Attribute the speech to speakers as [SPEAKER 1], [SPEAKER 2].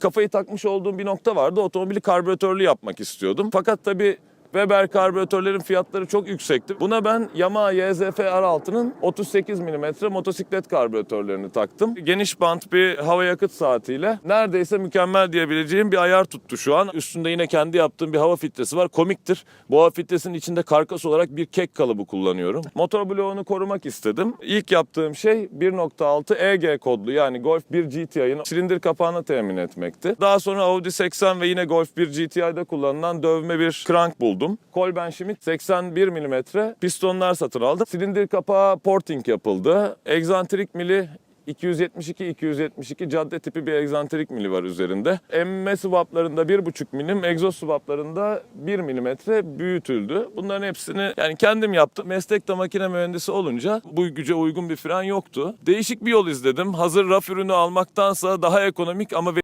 [SPEAKER 1] kafayı takmış olduğum bir nokta vardı. Otomobili karbüratörlü yapmak istiyordum. Fakat tabii Weber karbüratörlerin fiyatları çok yüksekti. Buna ben Yamaha YZF R6'nın 38 mm motosiklet karbüratörlerini taktım. Geniş bant bir hava yakıt saatiyle neredeyse mükemmel diyebileceğim bir ayar tuttu şu an. Üstünde yine kendi yaptığım bir hava filtresi var. Komiktir. Bu hava filtresinin içinde karkas olarak bir kek kalıbı kullanıyorum. Motor bloğunu korumak istedim. İlk yaptığım şey 1.6 EG kodlu yani Golf 1 GTI'nin silindir kapağını temin etmekti. Daha sonra Audi 80 ve yine Golf 1 GTI'de kullanılan dövme bir crank buldum. Kolben Schmidt 81 mm pistonlar satın aldım. Silindir kapağı porting yapıldı. Egzantrik mili 272-272 cadde tipi bir egzantrik mili var üzerinde. Emme swaplarında 1,5 milim, egzoz swaplarında 1 milimetre büyütüldü. Bunların hepsini yani kendim yaptım. Meslekte makine mühendisi olunca bu güce uygun bir fren yoktu. Değişik bir yol izledim. Hazır raf ürünü almaktansa daha ekonomik ama